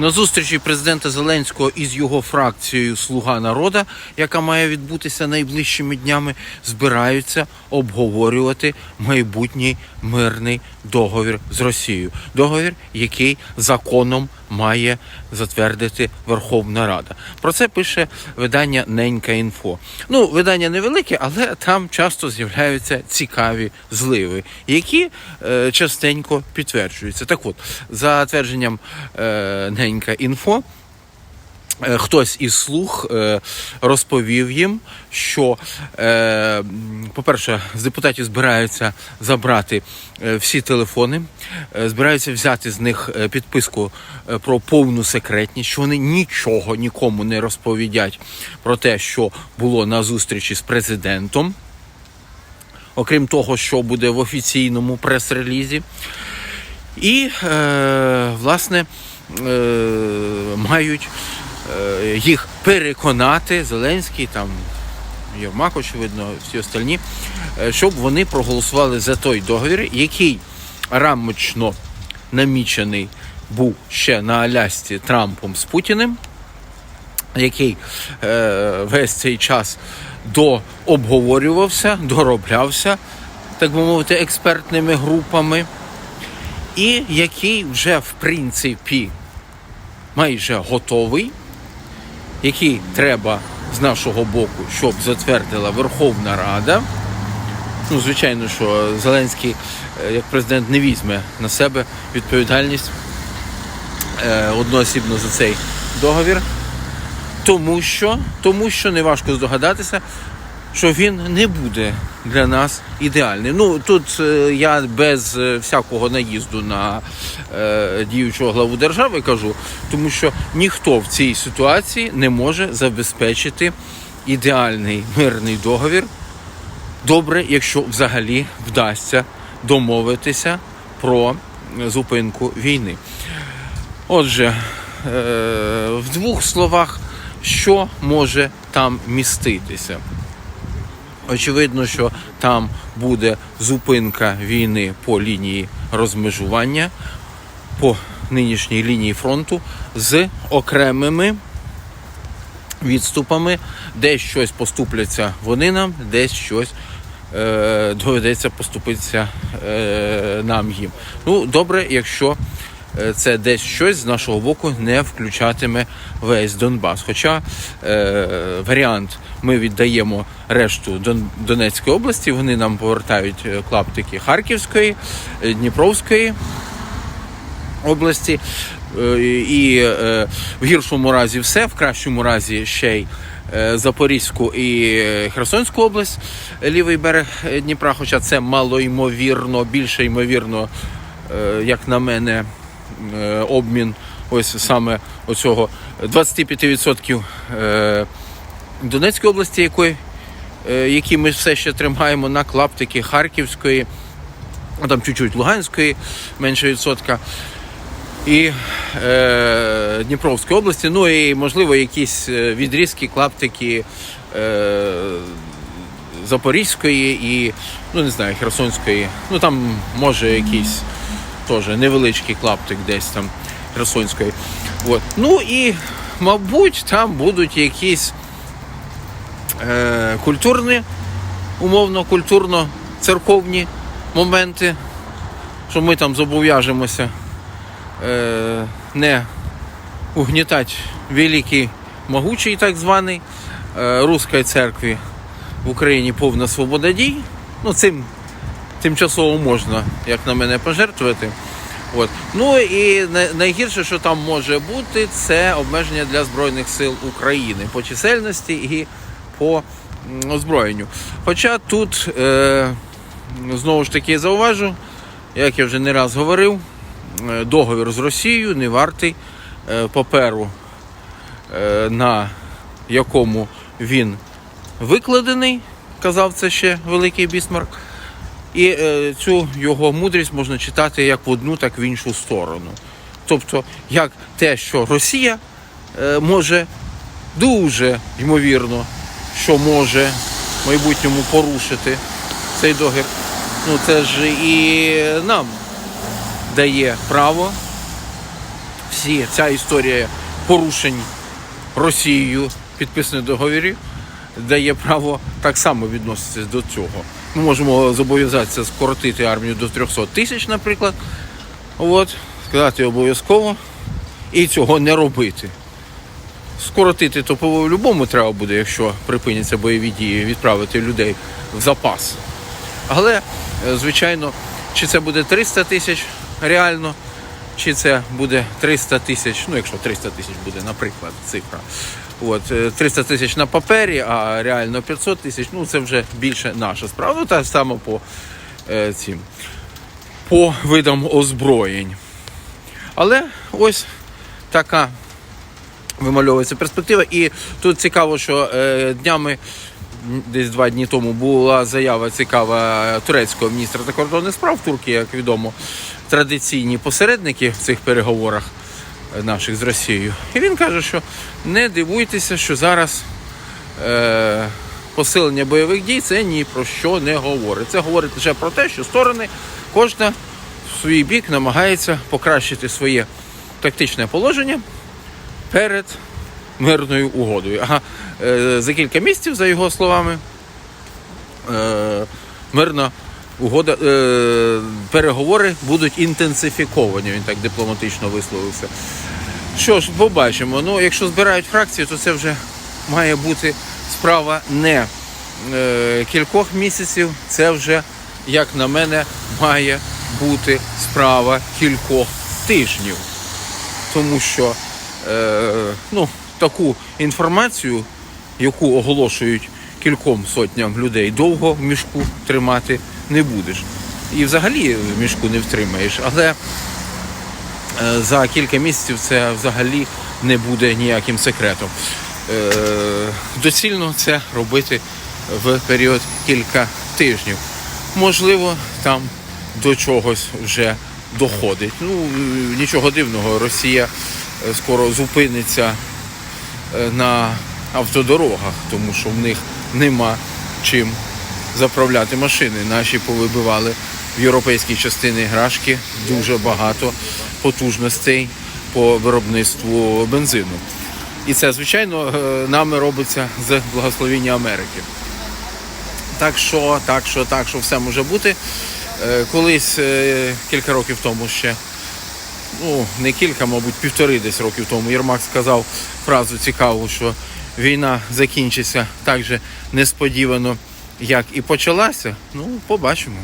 На зустрічі президента Зеленського із його фракцією Слуга народа, яка має відбутися найближчими днями, збираються обговорювати майбутній мирний договір з Росією. Договір, який законом має затвердити Верховна Рада. Про це пише видання Ненька інфо. Ну, видання невелике, але там часто з'являються цікаві зливи, які е, частенько підтверджуються. Так от, за твердженням е, Ненька інфо. Е, Хтось із слуг е, розповів їм, що, е, по-перше, з депутатів збираються забрати всі телефони, збираються взяти з них підписку про повну секретність, що вони нічого нікому не розповідять про те, що було на зустрічі з президентом, окрім того, що буде в офіційному прес-релізі. І, власне, мають їх переконати Зеленський, там Єрмак, очевидно, всі остальні, е, щоб вони проголосували за той договір, який рамочно намічений був ще на Алясці Трампом з Путіним, який е, весь цей час дообговорювався, дороблявся, так би мовити, експертними групами і який вже в принципі майже готовий, який треба з нашого боку, щоб затвердила Верховна Рада. Ну, звичайно, що Зеленський е, як президент не візьме на себе відповідальність е, одноосібно за цей договір, тому що, тому що неважко здогадатися, що він не буде для нас ідеальним. Ну тут е, я без е, всякого наїзду на е, діючого главу держави кажу, тому що ніхто в цій ситуації не може забезпечити ідеальний мирний договір. Добре, якщо взагалі вдасться домовитися про зупинку війни. Отже, е, в двох словах, що може там міститися? Очевидно, що там буде зупинка війни по лінії розмежування, по нинішній лінії фронту з окремими відступами, десь щось поступляться вони нам, десь щось е, доведеться поступитися е, нам їм. Ну, добре, якщо е, це десь щось з нашого боку не включатиме весь Донбас. Хоча е, варіант ми віддаємо решту Донецької області, вони нам повертають е, клаптики Харківської, е, Дніпровської області. Е, І в гіршому разі все, в кращому разі ще й Запорізьку і Херсонську область, лівий берег Дніпра, хоча це малоймовірно, більше ймовірно, як на мене, обмін ось саме оцього 25% е, Донецької області, якої, які ми все ще тримаємо на клаптики Харківської, а там чуть-чуть Луганської, менше відсотка і е, Дніпровської області, ну і можливо якісь е, відрізки, клаптики е, Запорізької і, ну не знаю, Херсонської. Ну там може якийсь теж невеличкий клаптик десь там Херсонської. От. Ну і, мабуть, там будуть якісь е, культурні, умовно, культурно-церковні моменти, що ми там зобов'яжемося е, не угнітати великий могучий, так званий е, Руської церкви в Україні повна свобода дій. Ну, цим тимчасово можна, як на мене, пожертвувати. От. Ну і найгірше, що там може бути, це обмеження для Збройних сил України по чисельності і по озброєнню. Хоча тут е, знову ж таки зауважу, як я вже не раз говорив, е, договір з Росією не вартий е, паперу, е, на якому він викладений, казав це ще великий бісмарк. І цю його мудрість можна читати як в одну, так і в іншу сторону. Тобто, як те, що Росія може дуже ймовірно, що може в майбутньому порушити цей договір, ну це ж і нам дає право всі ця історія порушень Росією підписаних договорів дає право так само відноситися до цього. Ми можемо зобов'язатися скоротити армію до 300 тисяч, наприклад. От, сказати обов'язково і цього не робити. Скоротити то по любому треба буде, якщо припиняться бойові дії, відправити людей в запас. Але, е, звичайно, чи це буде 300 тисяч реально, чи це буде 300 тисяч, ну якщо 300 тисяч буде, наприклад, цифра. От, е, 300 тисяч на папері, а реально 500 тисяч, ну це вже більше наша справа. Ну, так само по е, цим по видам озброєнь. Але ось така вимальовується перспектива. І тут цікаво, що е, днями, десь два дні тому, була заява цікава турецького міністра закордонних справ Турції, як відомо, традиційні посередники в цих переговорах е, наших з Росією. І він каже, що не дивуйтеся, що зараз. Е, Посилення бойових дій це ні про що не говорить. Це говорить лише про те, що сторони кожна в свій бік намагається покращити своє тактичне положення перед мирною угодою. Ага, е, за кілька місяців, за його словами, е, мирна угода, е, переговори будуть інтенсифіковані. Він так дипломатично висловився. Що ж, побачимо. Ну, якщо збирають фракції, то це вже має бути справа не кількох місяців, це вже, як на мене, має бути справа кількох тижнів. Тому що е, ну, таку інформацію, яку оголошують кільком сотням людей, довго в мішку тримати не будеш. І взагалі в мішку не втримаєш. Але е, за кілька місяців це взагалі не буде ніяким секретом. Е, Доцільно це робити в період кілька тижнів. Можливо, там до чогось вже доходить. Ну, нічого дивного, Росія скоро зупиниться е, на автодорогах, тому що в них нема чим заправляти машини. Наші повибивали в європейській частині грашки дуже багато потужностей по виробництву бензину. І це, звичайно, е, нами робиться з благословіння Америки. Так що, так що, так що все може бути. Е, Колись е, кілька років тому ще, ну не кілька, мабуть, півтори десь років тому, Єрмак сказав фразу цікаву, що війна закінчиться так же несподівано, як і почалася. Ну, побачимо.